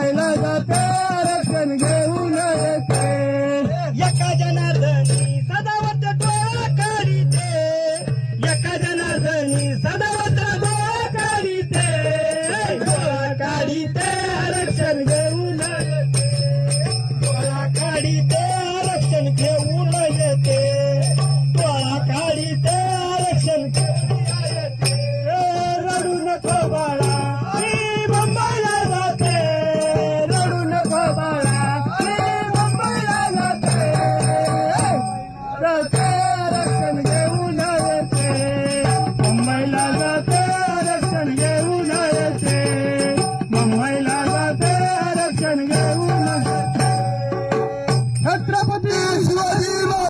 मागायला जाते आरक्षण घेऊन येते. एका जनार्दनी सदावत डोळा काढिते एका जनार्दनी सदावत डोळा काढिते डोळा आरक्षण घेऊन येते. डोळा आरक्षण घेऊन येते. डोळा काढिते आरक्षण